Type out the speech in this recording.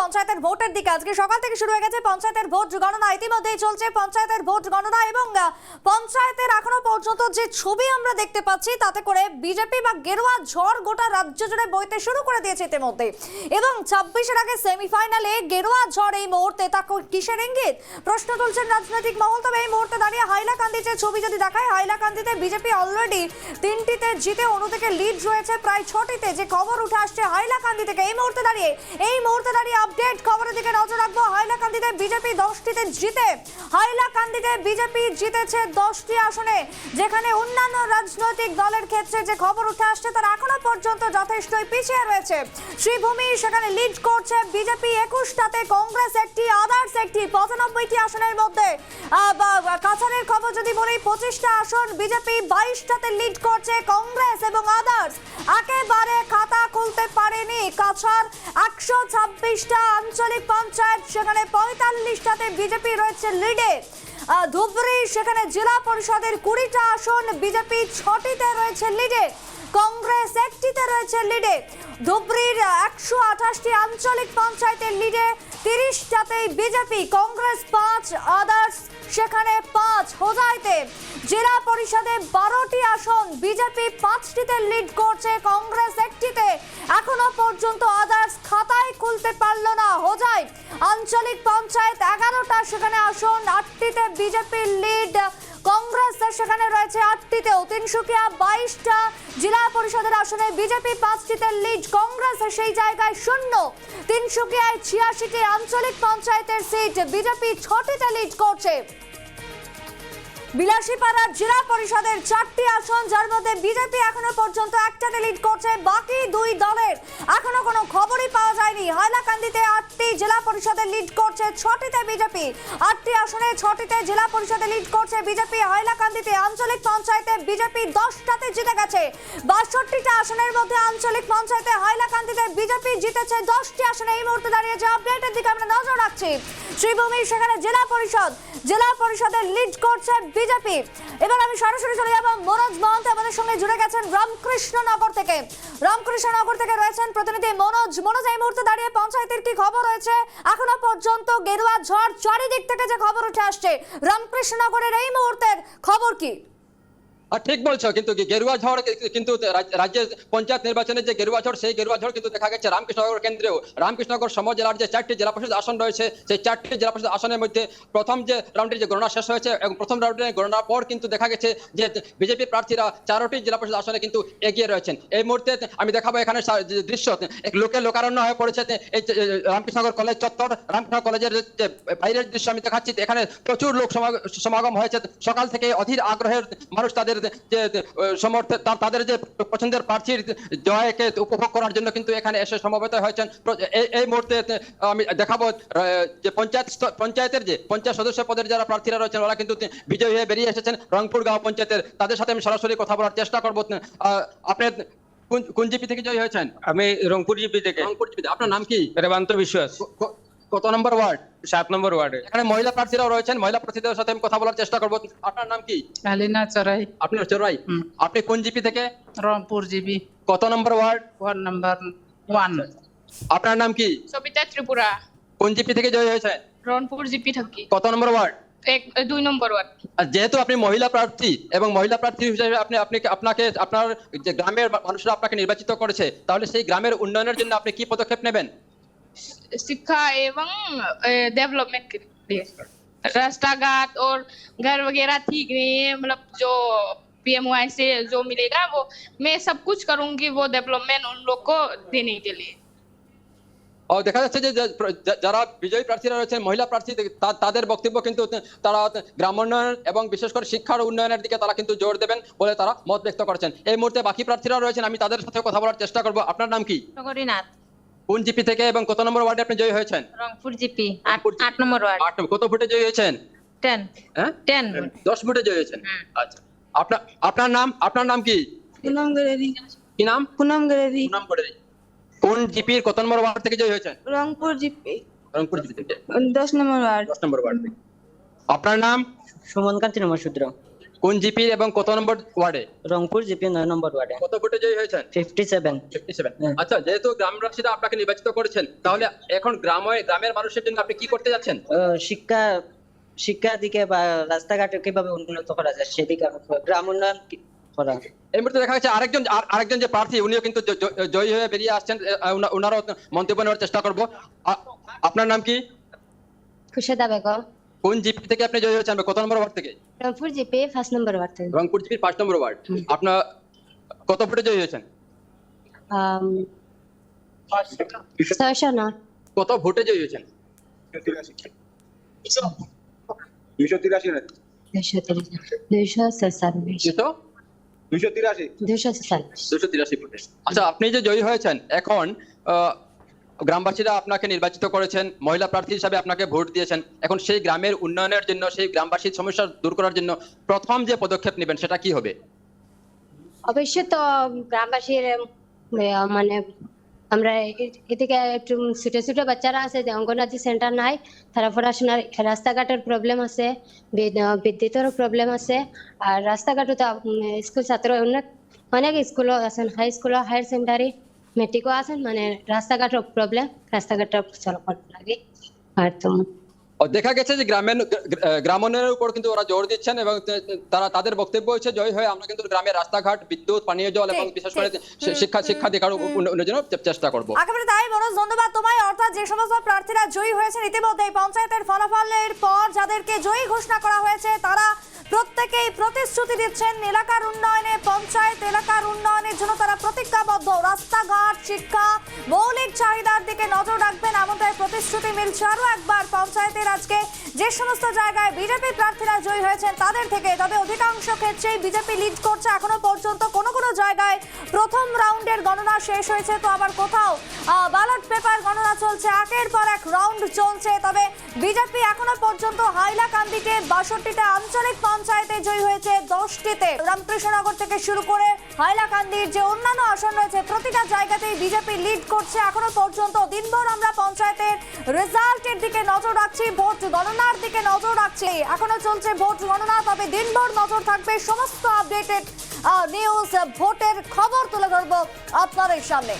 পঞ্চায়েতের ভোটের দিকে। আজকে সকাল থেকে শুরু হয়ে গেছে পঞ্চায়েতের ভোট গণনা। ইতিমধ্যেই চলছে পঞ্চায়েতের ভোট গণনা এবং পঞ্চায়েতের এখনও পর্যন্ত যে ছবি আমরা দেখতে পাচ্ছি, তাতে করে বিজেপি বা গেরুয়া ঝড় গোটা রাজ্য জুড়ে বইতে শুরু করে দিয়েছে ইতিমধ্যে। এবং ছাব্বিশের আগে সেমিফাইনালে গেরুয়া ঝড় এই মুহূর্তে, তা কিসের ইঙ্গিত? প্রশ্ন তুলছেন রাজনৈতিক মহল। তবে এই মুহূর্তে দাঁড়িয়ে হাইলাকান্দি যে ছবি যদি দেখায়, হাইলাকান্দিতে বিজেপি অলরেডি তিনটিতে জিতে অন্যদিকে লিড রয়েছে প্রায় ছটিতে। যে খবর উঠে আসছে হাইলাকান্দি থেকে। এই মুহূর্তে দাঁড়িয়ে, এই মুহূর্তে দাঁড়িয়ে আপডেট খবরের দিকে নজর রাখব। হাইলাকান্দিতে বিজেপি দশটিতে জিতে। হাইলাকান্দিতে বিজেপি জিতেছে দশটি আসনে, যেখানে অন্যান্য রাজনৈতিক দলের ক্ষেত্রে যে খবর উঠে আসছে, তারা এখনও পর্যন্ত যথেষ্টই পিছিয়ে রয়েছে। শ্রীভূমি, সেখানে লিড করছে বিজেপি একুশটাতে, কংগ্রেস একটি আদার্স একটি, পঁচানব্বইটি আসনের মধ্যে। বা খবর যদি বলি, পঁচিশটা আসন বিজেপি বাইশটাতে লিড করছে কংগ্রেস এবং আদার্স একেবারে কাছাড়। একশো ছাব্বিশটা আঞ্চলিক পঞ্চায়েত, সেখানে পঁয়তাল্লিশটাতে বিজেপি রয়েছে লিডে ধুবড়ি, সেখানে জেলা পরিষদের কুড়িটা আসন, বিজেপি ছটিতে রয়েছে লিডে কংগ্রেস একটিতে রয়েছে লিডে ধুবড়ির একশো আঠাশটি আঞ্চলিক পঞ্চায়েতের লিডে তিরিশটাতেই বিজেপি। কংগ্রেস পাঁচ আদার্স সেখানে পাঁচ, হোজাইতে। জেলা পরিষদে বারোটি আসন, বিজেপি পাঁচটিতে লিড করছে কংগ্রেস এখনও পর্যন্ত আদার্স খাতায় খুলতে পারল না। হোজাই, আঞ্চলিক পঞ্চায়েত এগারোটা, সেখানে আসন। আটটিতে বিজেপির লিড কংগ্রেসের সেখানে রয়েছে আটটিতেও। তিনশুকিয়া বাইশটা, জেলা পরিষদের আসনে বিজেপি পাঁচটিতে লিড কংগ্রেসের সেই জায়গায় শূন্য। তিনশুকিয়ায় ছিয়াশিটি, আঞ্চলিক পঞ্চায়েতের সিট বিজেপি ছটিতে লিড করছে। বিলাসীপাড়া জেলা পরিষদের চারটি আসন যার মধ্যে বিজেপি এখনও পর্যন্ত একটাতে লিড করছে বাকি দুই দলের। এখনও কোনো খবরই পাওয়া যায়নি। হাইলাকান্দিতে আটটি জেলা পরিষদে লিড করছে ছটিতে বিজেপি। আটটি আসনে ছটিতে জেলা পরিষদে লিড করছে বিজেপি। হাইলাকান্দিতে আঞ্চলিক পঞ্চায়েতে বিজেপি দশটাতে জিতে গেছে। বাষট্টিটা আসনের মধ্যে আঞ্চলিক পঞ্চায়েতে হাইলাকান্দিতে বিজেপি জিতেছে দশটি আসনে। এই মুহূর্তে দাঁড়িয়ে যে আপডেটের দিকে আমরা নজর রাখছি। শ্রীভূমি সেখানে জেলা পরিষদ। জেলা পরিষদের লিড করছে বিজেপি। এবার আমি সরাসরি চলে যাব মনোজ মহন্ত, আমাদের সঙ্গে জুড়ে গেছেন রামকৃষ্ণনগর থেকে। রামকৃষ্ণনগর থেকে রয়েছেন প্রতিনিধি মনোজ। মনোজ, এই মুহূর্তে দাঁড়িয়ে পঞ্চায়েতের কি খবর রয়েছে? এখনও পর্যন্ত গেরুয়া ঝড় চারিদিক থেকে যে খবর উঠে আসছে, রামকৃষ্ণনগরের এই মুহূর্তের খবর কি? ঠিক বলছো, কিন্তু গেরুয়া ঝড়, কিন্তু রাজ্যের পঞ্চায়েত নির্বাচনের যে গেরুয়া ঝড়, সেই গেরুয়া ঝড় কিন্তু দেখা গেছে রামকৃষ্ণনগর কেন্দ্রেও। রামকৃষ্ণনগর সম জেলার যে চারটি জেলা পরিষদ আসন রয়েছে, সেই চারটি জেলা পরিষদ আসনের মধ্যে প্রথম যে রাউন্ডের যে গণনা শেষ হয়েছে এবং প্রথম রাউন্ডের গণনার পর কিন্তু দেখা গেছে যে বিজেপি প্রার্থীরা চারটি জেলা পরিষদ আসনে কিন্তু এগিয়ে রয়েছেন। এই মুহূর্তে আমি দেখাবো এখানে দৃশ্য। লোকে লোকারণ্য হয়ে পড়েছে এই রামকৃষ্ণনগর কলেজ চত্বর। রামকৃষ্ণ কলেজের যে- বাইরের দৃশ্য আমি দেখাচ্ছি এখানে প্রচুর লোক সমা- সমাগম হয়েছে। সকাল থেকে অধীর আগ্রহের মানুষ তাদের যে সমর্থ তাদের যে পছন্দের প্রার্থীর জয়কে উপভোগ করার জন্য কিন্তু এখানে এসে সমবেত হয়েছেন। এই- মুহূর্তে আমি দেখাবো যে পঞ্চায়েত পঞ্চায়েতের যে পঞ্চায়েত সদস্য পদের যারা প্রার্থীরা রয়েছেন ওরা কিন্তু বিজয়ী হয়ে বেরিয়ে এসেছেন রংপুর গাঁও পঞ্চায়েতের। তাদের সাথে আমি সরাসরি কথা বলার চেষ্টা করব। আপনি কোন- জিপি থেকে জয়ী হয়েছেন? আমি রংপুর জিপি থেকে। রংপুর জিপি। আপনার নাম কি? রেবান্ত বিশ্বাস। কত নম্বর ওয়ার্ড? সাত নম্বর ওয়ার্ডে। এখানে মহিলা প্রার্থীরাও রয়েছেন। মহিলা প্রার্থীদের সাথে আমি কথা বলার চেষ্টা করব। আপনার নাম কি? আলিনা চড়াই আপনার চোরাই। আপনি কোন জিপি থেকে? রংপুর জিবি কত নম্বর ওয়ার্ড? Ward number one. আপনার নাম কি? সবিতা ত্রিপুরা। কোন জিপি থেকে জয় হয়েছে? রনপুর জিপি থাকি। কত নম্বর ওয়ার্ড? এক দুই নম্বর ওয়ার্ড। যেহেতু আপনি মহিলা প্রার্থী এবং মহিলা প্রার্থী হিসেবে আপনি আপনি আপনাকে আপনার যে গ্রামের মানুষরা আপনাকে নির্বাচিত করেছে তাহলে সেই গ্রামের উন্নয়নের জন্য আপনি কি পদক্ষেপ নেবেন? शिक्षा एवं डेवलपमेंट के लिए रास्ता घाट और घर वगैरह ठीक नहीं है मतलब जो पीएमवाई से जो मिलेगा वो मैं सब कुछ करूंगी वो डेवलपमेंट उन लोग को देने के लिए ও দেখা যাচ্ছে যে যে- যা- যারা বিজয়ী প্রার্থীরা রয়েছেন মহিলা প্রার্থী তা- তাদের বক্তব্য কিন্তু তারা গ্রামোন্নয়ন এবং বিশেষ করে শিক্ষার উন্নয়নের দিকে তারা কিন্তু জোর দেবেন বলে তারা মত ব্যক্ত করেছেন এই মুহূর্তে বাকি প্রার্থীরা রয়েছেন আমি তাদের সাথে কথা বলার চেষ্টা করব আপনার নাম কি নগরীনাথ কোন জিপি থেকে এবং কত নম্বর ওয়ার্ডে আপনি জয়ী হয়েছেন? রংপুর জিপি আট রংপুর জিপি। আট নম্বর ওয়ার্ড। আট কত ফুটে জয়ী হয়েছেন? টেন। হ্যাঁ? টেন। দশ ফুটে জয়ী হয়েছেন? আচ্ছা। আপনার আপনার নাম? আপনার নাম কি? পুনম গেরেরি কি নাম? পুনম গেরেরি নাম করে দিই। কোন জিপির কত নম্বর ওয়ার্ড থেকে জয়ী হয়েছেন? রংপুর জিপি। রংপুর জিপি থেকে। দশ নম্বর ওয়ার্ড। দশ নম্বর ওয়ার্ড থেকে। আপনার নাম? সুমন কান্তি নমসূত্র কোন জিপি এবং কত নম্বর ওয়ার্ডে? রংপুর জিপি নয় নম্বর ওয়ার্ডে। কত ভোটে জয়ী হয়েছেন? ফিফটি সেভেন 57 হ্যাঁ। আচ্ছা যেহেতু গ্রামবাসীরা আপনাকে নির্বাচিত করেছেন তাহলে এখন গ্রামে গ্রামের মানুষের জন্য আপনি কি করতে যাচ্ছেন? শিক্ষা শিক্ষার দিকে বা রাস্তাঘাট কীভাবে উন্নত করা যায় সেদিকে গ্রাম উন্নয়ন করা? এই মুহূর্তে দেখা যাচ্ছে আরেকজন আর- আরেকজন যে প্রার্থী উনিও কিন্তু জয়ী হয়ে বেরিয়ে আসছেন। উনারও মন্তব্য নেওয়ার চেষ্টা করব। আপনার নাম কি? খুশাদা বেগম। কোন জিপি থেকে আপনি জয়ী হয়েছেন? কত নম্বর ওয়ার্ড থেকে? রংপুর জিপি ফার্স্ট নম্বর ওয়ার্ড থেকে। রংপুর জিপির পাঁচ নম্বর ওয়ার্ড। আপনার কত ভোটে জয়ী হয়েছেন? আম, ছয়শো না। কত ভোটে জয়ী হয়েছেন? দুইশো তিরাশি না। আচ্ছা আপনি যে জয়ী হয়েছেন এখন আহ, গ্রামবাসীরা আপনাকে নির্বাচিত করেছেন, মহিলা প্রার্থী হিসাবে আপনাকে ভোট দিয়েছেন। এখন সেই গ্রামের উন্নয়নের জন্য, সেই গ্রামবাসীর সমস্যা দূর করার জন্য প্রথম যে পদক্ষেপ নেবেন সেটা কি হবে? অবশ্যই তো গ্রামবাসীর মানে আমরা এদিকে একটু ছোট ছোট বাচ্চারা আছে, যে অঙ্গনাদি সেন্টার নাই, তারা পড়াশোনার রাস্তাঘাটের প্রবলেম আছে, বিদ- বিদ্যুতেরও প্রবলেম আছে, আর রাস্তাঘাটও তো স্কুল ছাত্র, অনেক অনেক স্কুলও আছেন হাই স্কুলও হায়ার সেকেন্ডারি মেট্রিকও আছেন মানে রাস্তাঘাটের প্রবলেম রাস্তাঘাটটা চলাচল লাগে আর তো দেখা গেছে যে গ্রামের গ্রামোন্নয়নের উপর কিন্তু ওরা জোর দিচ্ছেন এবং তারা তাদের বক্তব্য হচ্ছে জয় হয়ে আমরা কিন্তু গ্রামের রাস্তাঘাট বিদ্যুৎ পানীয় জল এবং বিশেষ করে শিক্ষা শিক্ষা দীক্ষার উন্নয়নের জন্য চেষ্টা করব একেবারে তাই মনোজ ধন্যবাদ তোমায় অর্থাৎ যে সমস্ত প্রার্থীরা জয়ী হয়েছেন ইতিমধ্যেই পঞ্চায়েতের ফলাফলের পর যাদেরকে জয়ী ঘোষণা করা হয়েছে তারা প্রত্যেকেই প্রতিশ্রুতি দিচ্ছেন এলাকার উন্নয়নে পঞ্চায়েত এলাকার উন্নয়নের জন্য তারা প্রতিজ্ঞাবদ্ধ রাস্তাঘাট, শিক্ষা, মৌলিক চাহিদার দিকে নজর রাখবেন এমনটাই প্রতিশ্রুতি মিলছে আরও একবার পঞ্চায়েতের আজকে। যে সমস্ত জায়গায় বিজেপি প্রার্থীরা জয়ী হয়েছেন তাদের থেকে, তবে অধিকাংশ ক্ষেত্রেই বিজেপি লিড করছে এখনও পর্যন্ত কোনো কোনো জায়গায়। প্রথম রাউন্ডের গণনা শেষ হয়েছে, তো আবার কোথাও ব্যালট পেপার গণনা চলছে। একের পর এক রাউন্ড চলছে, তবে বিজেপি এখনও পর্যন্ত হাইলাকান্দিতে বাষট্টিটা আঞ্চলিক পঞ্চায়েতে জয়ী হয়েছে দশটিতে। রামকৃষ্ণনগর থেকে শুরু করে হাইলাকান্দির যে অন্যান্য আসন রয়েছে প্রতিটা জায়গাতেই বিজেপি লিড করছে। এখনও পর্যন্ত দিনভর আমরা পঞ্চায়েতের রেজাল্টের দিকে নজর রাখছি, ভোট গণনার দিকে নজর রাখছি। এখনও চলছে ভোট গণনা, তবে দিনভর নজর থাকবে সমস্ত আপডেটেড নিউজ ভোটের খবর তুলে ধরবো আপনাদের সামনে।